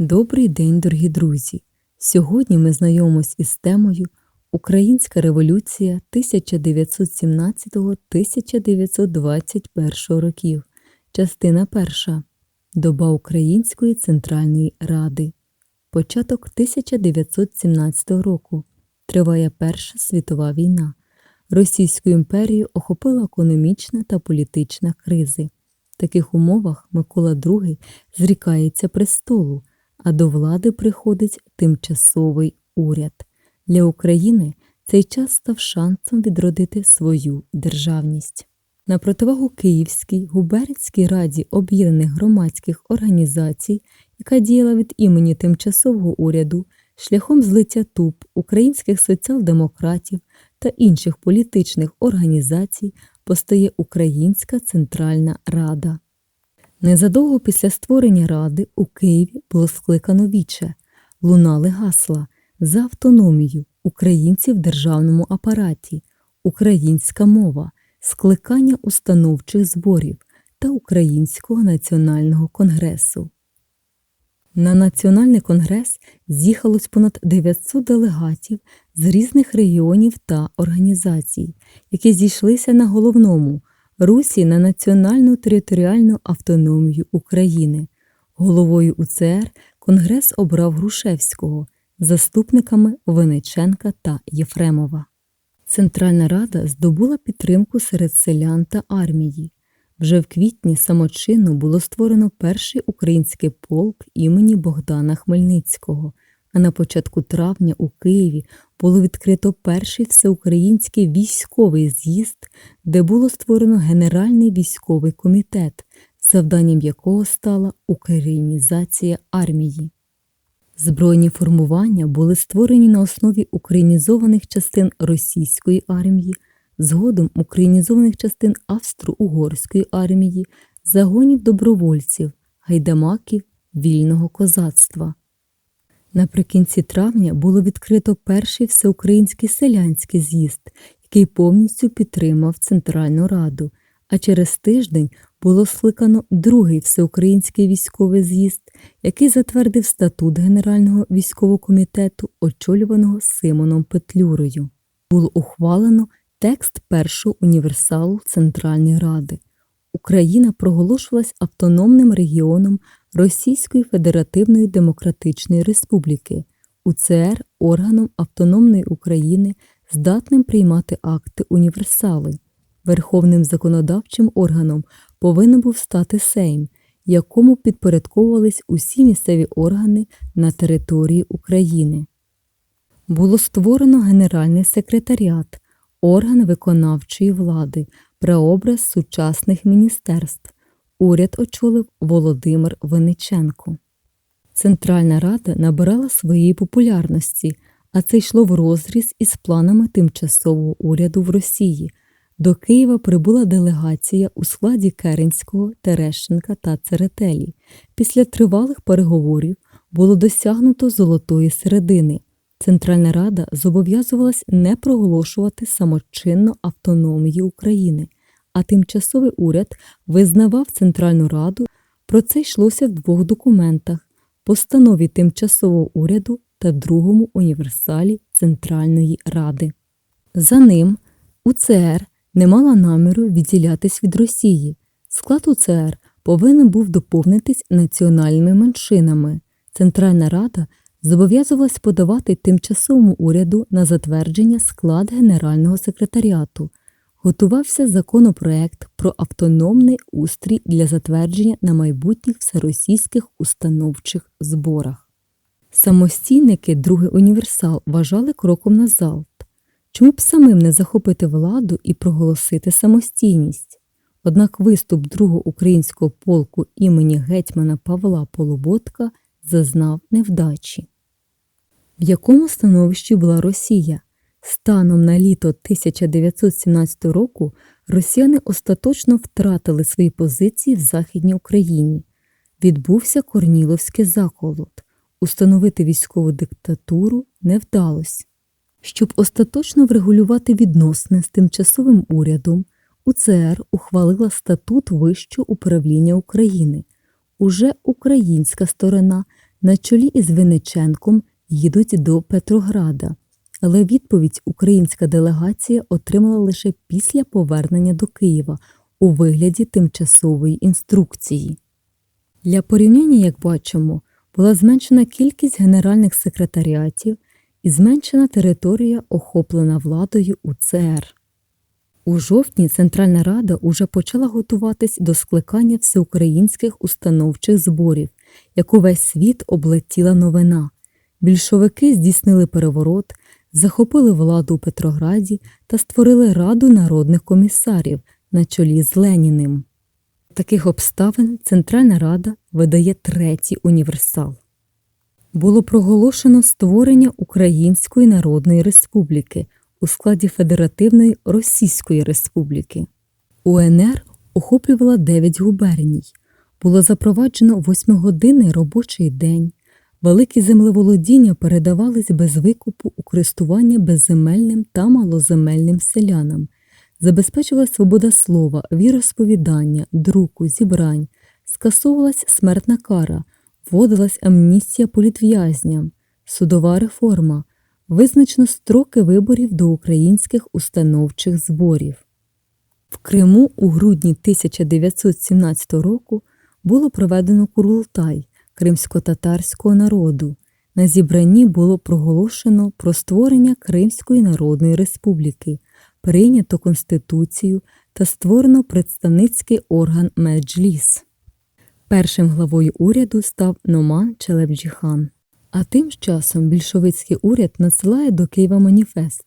Добрий день, дорогі друзі! Сьогодні ми знайомимось із темою Українська революція 1917-1921 років. Частина перша. Доба Української Центральної Ради. Початок 1917 року. Триває Перша світова війна. Російську імперію охопила економічна та політична кризи. В таких умовах Микола II зрікається престолу, а до влади приходить тимчасовий уряд. Для України цей час став шансом відродити свою державність. На противагу Київській губернській раді об'єднаних громадських організацій, яка діяла від імені тимчасового уряду, шляхом злиття ТУП українських соціал-демократів та інших політичних організацій постає Українська Центральна Рада. Незадовго після створення ради у Києві було скликано віче, лунали гасла за автономію українців в державному апараті, українська мова, скликання установчих зборів та Українського національного конгресу. На Національний конгрес з'їхалось понад 900 делегатів з різних регіонів та організацій, які зійшлися на головному Русі на національну територіальну автономію України. Головою УЦР Конгрес обрав Грушевського, заступниками Винниченка та Єфремова. Центральна Рада здобула підтримку серед селян та армії. Вже в квітні самочинно було створено перший український полк імені Богдана Хмельницького, на початку травня у Києві було відкрито перший всеукраїнський військовий з'їзд, де було створено Генеральний військовий комітет, завданням якого стала українізація армії. Збройні формування були створені на основі українізованих частин російської армії, згодом українізованих частин Австро-Угорської армії, загонів добровольців, гайдамаків, вільного козацтва. Наприкінці травня було відкрито перший всеукраїнський селянський з'їзд, який повністю підтримав Центральну Раду, а через тиждень було скликано другий всеукраїнський військовий з'їзд, який затвердив статут Генерального військового комітету, очолюваного Симоном Петлюрою. Було ухвалено текст першого універсалу Центральної Ради. Україна проголошувалась автономним регіоном Російської Федеративної Демократичної Республіки, УЦР органом автономної України, здатним приймати акти універсали. Верховним законодавчим органом повинен був стати Сейм, якому підпорядковувались усі місцеві органи на території України. Було створено Генеральний секретаріат, орган виконавчої влади, прообраз сучасних міністерств. Уряд очолив Володимир Винниченко. Центральна Рада набирала своєї популярності, а це йшло в розріз із планами тимчасового уряду в Росії. До Києва прибула делегація у складі Керенського, Терещенка та Церетелі. Після тривалих переговорів було досягнуто золотої середини. Центральна Рада зобов'язувалась не проголошувати самочинно автономії України, а тимчасовий уряд визнавав Центральну Раду. Про це йшлося в двох документах постанові тимчасового уряду та другому універсалі Центральної Ради. За ним УЦР не мала наміру відділятись від Росії. Склад УЦР повинен був доповнитись національними меншинами. Центральна Рада зобов'язувалась подавати тимчасовому уряду на затвердження склад Генерального секретаріату. Готувався законопроект про автономний устрій для затвердження на майбутніх всеросійських установчих зборах. Самостійники Другий універсал вважали кроком назад. Чому б самим не захопити владу і проголосити самостійність? Однак виступ другого українського полку імені гетьмана Павла Полуботка зазнав невдачі. В якому становищі була Росія? Станом на літо 1917 року росіяни остаточно втратили свої позиції в Західній Україні. Відбувся Корніловський заколот. Установити військову диктатуру не вдалося. Щоб остаточно врегулювати відносини з тимчасовим урядом, УЦР ухвалила статут Вищого управління України. Уже українська сторона на чолі із Винниченком їдуть до Петрограда, але відповідь українська делегація отримала лише після повернення до Києва у вигляді тимчасової інструкції. Для порівняння, як бачимо, була зменшена кількість генеральних секретаріатів і зменшена територія, охоплена владою УЦР. У жовтні Центральна Рада уже почала готуватись до скликання всеукраїнських установчих зборів, яку весь світ облетіла новина. Більшовики здійснили переворот, захопили владу у Петрограді та створили Раду народних комісарів на чолі з Леніним. Таких обставин Центральна Рада видає третій універсал. Було проголошено створення Української Народної Республіки у складі Федеративної Російської Республіки. УНР охоплювала 9 губерній. Було запроваджено восьмигодинний робочий день. Великі землеволодіння передавались без викупу у користування безземельним та малоземельним селянам. Забезпечувалась свобода слова, віросповідання, друку, зібрань, скасовувалась смертна кара, вводилась амністія політв'язням, судова реформа, визначено строки виборів до українських установчих зборів. В Криму у грудні 1917 року було проведено Курултай кримсько-татарського народу. На зібранні було проголошено про створення Кримської Народної Республіки, прийнято Конституцію та створено представницький орган Меджліс. Першим главою уряду став Номан Челебджіхан. А тим часом більшовицький уряд надсилає до Києва маніфест,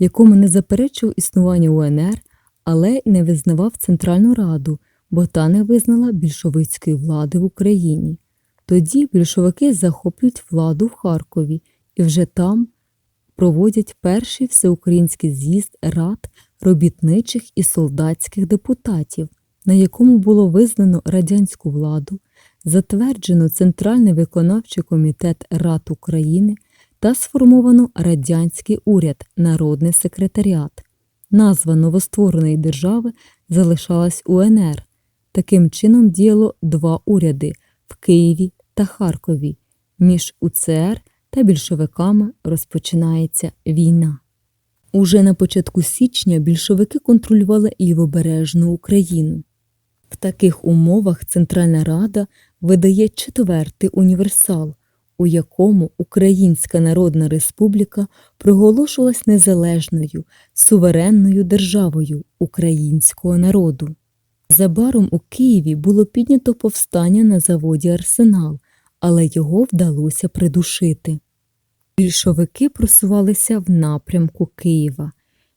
в якому не заперечував існування УНР, але й не визнавав Центральну Раду, бо та не визнала більшовицької влади в Україні. Тоді більшовики захоплюють владу в Харкові і вже там проводять перший всеукраїнський з'їзд рад робітничих і солдатських депутатів, на якому було визнано радянську владу, затверджено Центральний виконавчий комітет Рад України та сформовано радянський уряд, народний секретаріат. Назва новоствореної держави залишалась УНР. Таким чином діяло два уряди в Києві та Харкові. Між УЦР та більшовиками розпочинається війна. Уже на початку січня більшовики контролювали лівобережну Україну. В таких умовах Центральна Рада видає четвертий універсал, у якому Українська Народна Республіка проголошувалась незалежною, суверенною державою українського народу. Забаром у Києві було піднято повстання на заводі Арсенал, але його вдалося придушити. Більшовики просувалися в напрямку Києва.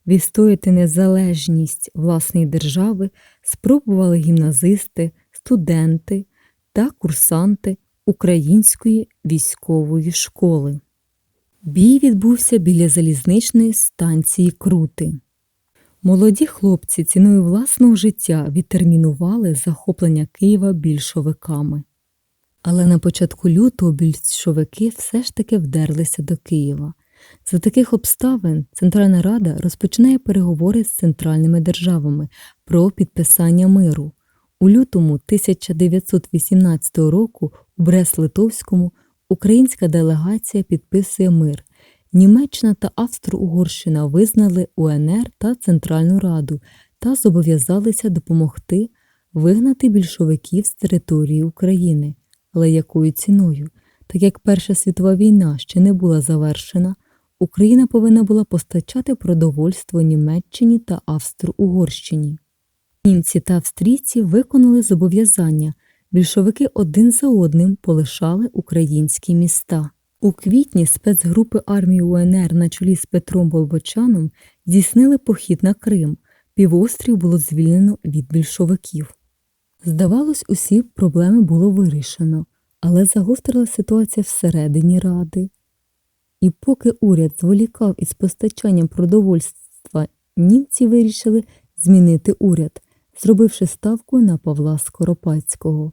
Відстояти незалежність власної держави спробували гімназисти, студенти та курсанти Української військової школи. Бій відбувся біля залізничної станції Крути. Молоді хлопці ціною власного життя відтермінували захоплення Києва більшовиками. Але на початку лютого більшовики все ж таки вдерлися до Києва. За таких обставин Центральна Рада розпочинає переговори з центральними державами про підписання миру. У лютому 1918 року у Брест-Литовському українська делегація підписує мир. Німеччина та Австро-Угорщина визнали УНР та Центральну Раду та зобов'язалися допомогти вигнати більшовиків з території України. Але якою ціною? Так як Перша світова війна ще не була завершена, Україна повинна була постачати продовольство Німеччині та Австро-Угорщині. Німці та австрійці виконали зобов'язання, більшовики один за одним полишали українські міста. У квітні спецгрупи армії УНР на чолі з Петром Болбочаном здійснили похід на Крим. Півострів було звільнено від більшовиків. Здавалось, усі проблеми було вирішено, але загострила ситуація всередині ради. І поки уряд зволікав із постачанням продовольства, німці вирішили змінити уряд, зробивши ставку на Павла Скоропадського.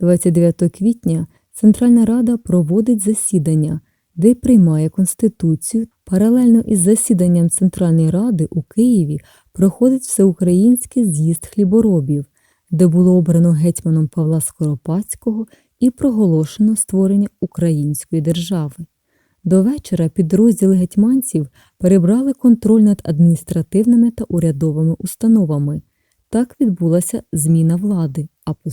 29 квітня Центральна Рада проводить засідання, де приймає Конституцію. Паралельно із засіданням Центральної Ради у Києві проходить всеукраїнський з'їзд хліборобів, де було обрано гетьманом Павла Скоропадського і проголошено створення української держави. До вечора підрозділи гетьманців перебрали контроль над адміністративними та урядовими установами. Так відбулася зміна влади, а по